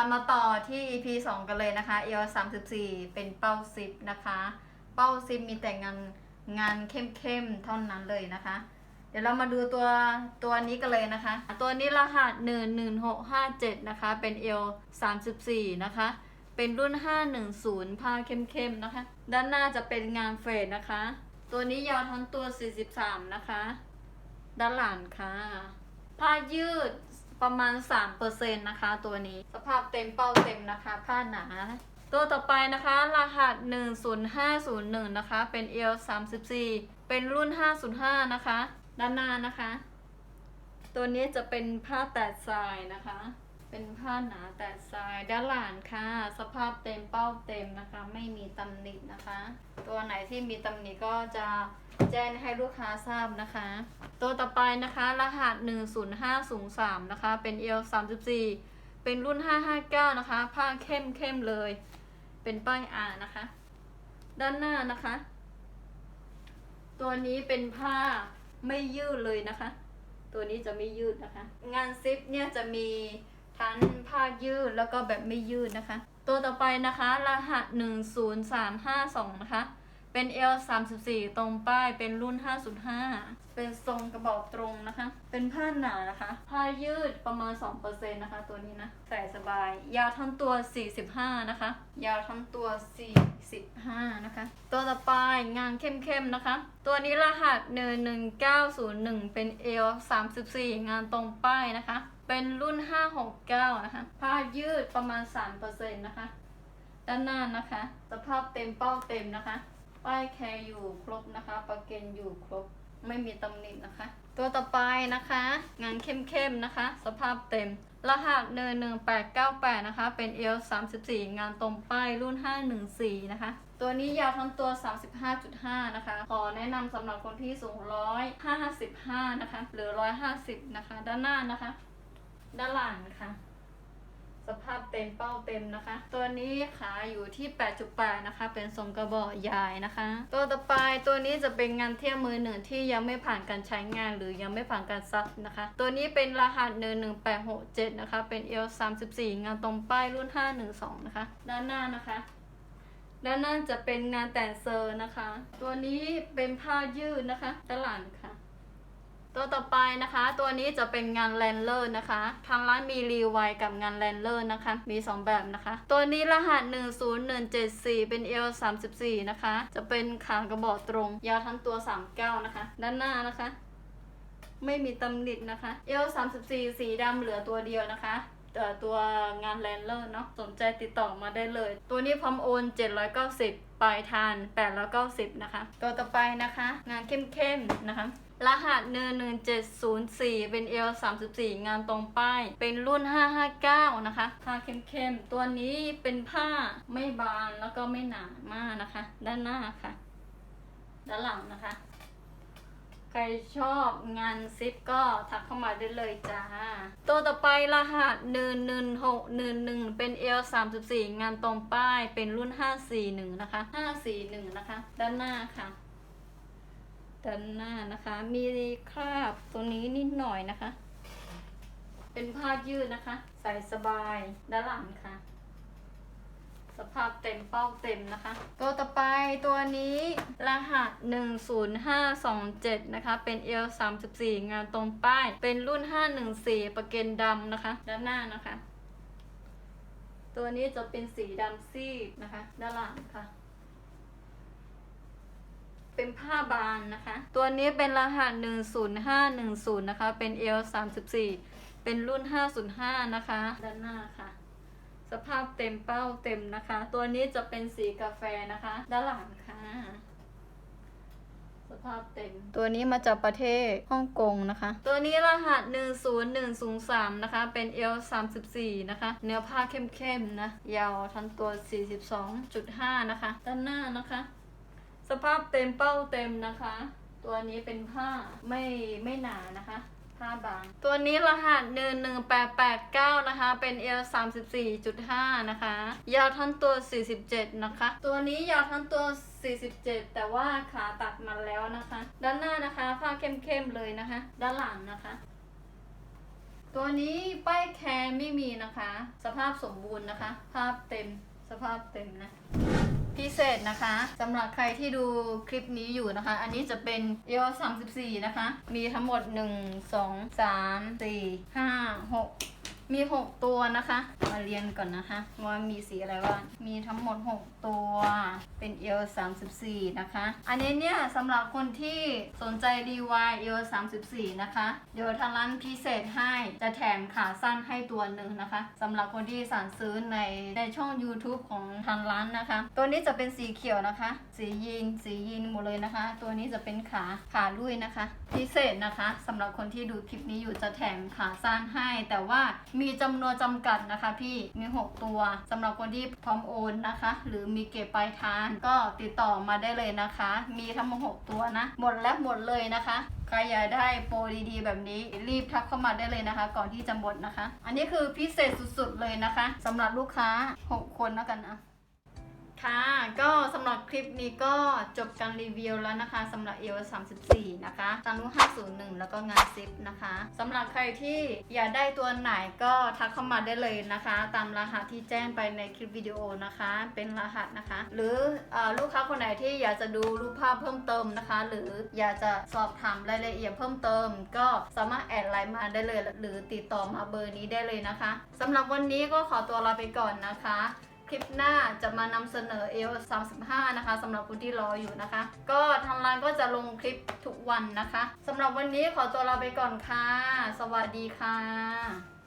เรามาต่อที่ EP 2 กันเลยนะคะเอล34 เป็นเป้าซิปนะคะ เป้าซิปมีแต่งานงานเข้มๆเท่านั้นเลยนะคะ เดี๋ยวเรามาดูตัวตัวนี้กันเลยนะคะ ตัวนี้รหัส11657 นะคะ เป็นเอล34 นะคะ เป็นรุ่น 510 ผ้าเข้มๆนะคะ ด้านหน้าจะเป็นงานเฟดนะคะ ตัวนี้ยาวทั้งตัว 43 นะคะ ด้านหลังค่ะ ผ้ายืด ประมาณ 3%นะคะ ตัวนี้สภาพเต็มเป้าเต็มนะคะผ้าหนาตัวต่อไปนะคะ รหัส 10501 นะคะ เป็นเอล34เป็นรุ่น 505 นะคะ ด้านหน้านะคะ ตัวนี้จะเป็นผ้าแตดทรายนะคะ เป็นผ้าหนาแตดทรายด้านหลังค่ะ สภาพเต็มเป้าเต็มนะคะ ไม่มีตำหนินะคะ ตัวไหนที่มีตำหนิก็จะ แจ้งให้ลูกค้าทราบนะคะ ตัวต่อไปนะคะ รหัส 10503 นะคะ เป็นเอล34เป็นรุ่น 559 นะคะ ผ้าเข้มเข้มเลย เป็นป้ายอานะคะ ด้านหน้านะคะ ตัวนี้เป็นผ้าไม่ยืดเลยนะคะ ตัวนี้จะไม่ยืดนะคะ งานซิปเนี่ยจะมีทั้งผ้ายืดแล้วก็แบบไม่ยืดนะคะ ตัวต่อไปนะคะ รหัส 10352 นะคะ เป็น L 34 ตรงป้ายเป็นรุ่น 505 เป็นทรงกระบอกตรงนะคะ เป็นผ้าหนานะคะ ผ้ายืดประมาณ 2%นะคะ ตัวนี้นะ ใส่สบาย ยาวทั้งตัว 45 นะคะ ยาวทั้งตัว 45 นะคะ ตัวต่อไปงานเข้มๆนะคะ ตัวนี้รหัส 11901 เป็น L 34 งานตรงป้ายนะคะ เป็นรุ่น 569 นะคะ ผ้ายืดประมาณ 3%นะคะ ด้านหน้านะคะ สภาพเต็มเป้าเต็มนะคะ ป้ายแคร์อยู่ครบนะคะ ประเกนอยู่ครบ ไม่มีตำหนินะคะ ตัวต่อไปนะคะ งานเข้มๆนะคะ สภาพเต็ม รหัส11898นะคะ เป็น L 34งานตรงป้ายรุ่น514นะคะ ตัวนี้ยาวทั้งตัว35.5นะคะ ขอแนะนำสำหรับคนที่สูง155นะคะ หรือ150นะคะ ด้านหน้านะคะ ด้านหลังนะคะ สภาพเต็มเป้าเต็มนะคะ ตัวนี้ขาอยู่ที่ 8.8 นะคะ เป็นทรงกระบอกใหญ่นะคะ ตัวต่อไปตัวนี้จะเป็นงานเทียบมือหนึ่งที่ยังไม่ผ่านการใช้งานหรือยังไม่ผ่านการซักนะคะ ตัวนี้เป็นรหัส11867นะคะ เป็น L 34งานตรงป้ายรุ่น512นะคะ ด้านหน้านะคะด้านหน้าจะเป็นงานแต่งเซอร์นะคะ ตัวนี้เป็นผ้ายืดนะคะด้านหลังค่ะ ตัวต่อไปนะคะ ตัวนี้จะเป็นงานแลนเลอร์นะคะ ทางร้านมีรีไวกับงานแลนเลอร์นะคะ มี 2 แบบนะคะ ตัวนี้รหัส 10174 เป็น L 34 นะคะ จะเป็นขางกระบอกตรง ยาวทั้งตัว 39 นะคะ ด้านหน้านะคะ ไม่มีตำหนินะคะ L 34 สีดำเหลือตัวเดียวนะคะแต่ตัวงานแลนเลอร์เนาะสนใจติดต่อมาได้เลย ตัวนี้พร้อมโอน 790 ปลายทาน 890 นะคะ ตัวต่อไปนะคะ งานเข้มๆนะคะ รหัส11704เป็น L 34งานตรงป้าย เป็นรุ่น559นะคะผ้าเข้มๆ ตัวนี้เป็นผ้าไม่บานแล้วก็ไม่หนามากนะคะ ด้านหน้าค่ะ ด้านหลังนะคะ ใครชอบงานซิปก็ทักเข้ามาได้เลยจ้า ตัวต่อไปรหัส11611เป็น L 34งานตรงป้าย เป็นรุ่น541นะคะ541นะคะ ด้านหน้าค่ะ ด้านหน้านะคะ มีคราบตรงนี้นิดหน่อยนะคะ เป็นผ้ายืดนะคะ ใส่สบายด้านหลังค่ะ สภาพเต็มเป้าเต็มนะคะ ตัวต่อไปตัวนี้รหัส 10527 นะคะ เป็น L 34 งานตรงป้าย เป็นรุ่น 514 ประเกนดำนะคะ ด้านหน้านะคะ ตัวนี้จะเป็นสีดำซีดนะคะ ด้านหลังค่ะ เป็นผ้าบานนะคะ ตัวนี้เป็นรหัส 10510 นะคะ เป็น L 34 เป็นรุ่น 505 นะคะ ด้านหน้าค่ะ สภาพเต็มเป้าเต็มนะคะ ตัวนี้จะเป็นสีกาแฟนะคะ ด้านหลังค่ะ สภาพเต็ม ตัวนี้มาจากประเทศฮ่องกงนะคะ ตัวนี้รหัส 10103 นะคะ เป็น L 34 นะคะ เนื้อผ้าเข้มๆนะ ยาวทั้งตัว 42.5 นะคะ ด้านหน้านะคะ สภาพเต็มเป้าเต็มนะคะ ตัวนี้เป็นผ้าไม่ไม่หนานะคะ ผ้าบาง ตัวนี้รหัส11889นะคะ เป็น L 34.5นะคะ ยาวทั้งตัว47นะคะ ตัวนี้ยาวทั้งตัว47แต่ว่าขาตัดมาแล้วนะคะ ด้านหน้านะคะผ้าเข้มๆเลยนะคะ ด้านหลังนะคะตัวนี้ป้ายแคร์ไม่มีนะคะ สภาพสมบูรณ์นะคะ ภาพเต็ม สภาพเต็มนะ พิเศษนะคะสำหรับใครที่ดูคลิปนี้อยู่นะคะ อันนี้จะเป็นเอล34 นะคะ มีทั้งหมด 1 2 3 4 5 6 มี 6 ตัวนะคะ มาเรียนก่อนนะคะ ว่ามีสีอะไรบ้างมีทั้งหมด 6 ตัว เป็นเอล34 นะคะ อันนี้เนี่ยสำหรับคนที่สนใจ DY เอล34 นะคะ เดี๋ยวทางร้านพิเศษให้จะแถมขาสั้นให้ตัวหนึ่งนะคะสำหรับคนที่สั่งซื้อในในช่อง YouTube ของทางร้านนะคะ ตัวนี้จะเป็นสีเขียวนะคะ สียีนสียีนหมดเลยนะคะ ตัวนี้จะเป็นขาขาลุยนะคะ พิเศษนะคะสำหรับคนที่ดูคลิปนี้อยู่จะแถมขาสั้นให้ แต่ว่ามีมีจำนวนจำกัดนะคะพี่มี 6 ตัวสำหรับคนที่พร้อมโอนนะคะ หรือมีเก็บปลายทางก็ติดต่อมาได้เลยนะคะ มีทั้งหมด6ตัวนะ หมดแล้วหมดเลยนะคะใครอยากได้โปรดีๆ แบบนี้รีบทักเข้ามาได้เลยนะคะ ก่อนที่จะหมดนะคะ อันนี้คือพิเศษสุดๆเลยนะคะสำหรับลูกค้า 6 คนแล้วกันนะ ค่ะ ก็สำหรับคลิปนี้ก็จบการรีวิวแล้วนะคะสำหรับ EOS 34 นะคะตานุ501 แล้วก็งานซิปนะคะสำหรับใครที่อยากได้ตัวไหนก็ทักเข้ามาได้เลยนะคะ ตามรหัสที่แจ้งไปในคลิปวิดีโอนะคะ เป็นรหัสนะคะ หรืออลูกค้าคนไหนที่อยากจะดูรูปภาพเพิ่มเติมนะคะ หรืออยากจะสอบถามรายละเอียดเพิ่มเติม ก็สามารถแอดไลน์มาได้เลย หรือติดต่อมาเบอร์นี้ได้เลยนะคะสำหรับวันนี้ก็ขอตัวลาไปก่อนนะคะ คลิปหน้าจะมานำเสนอเอล35 นะคะสำหรับคนที่รออยู่นะคะ ก็ทางร้านก็จะลงคลิปทุกวันนะคะสำหรับวันนี้ขอตัวลาไปก่อนค่ะ สวัสดีค่ะ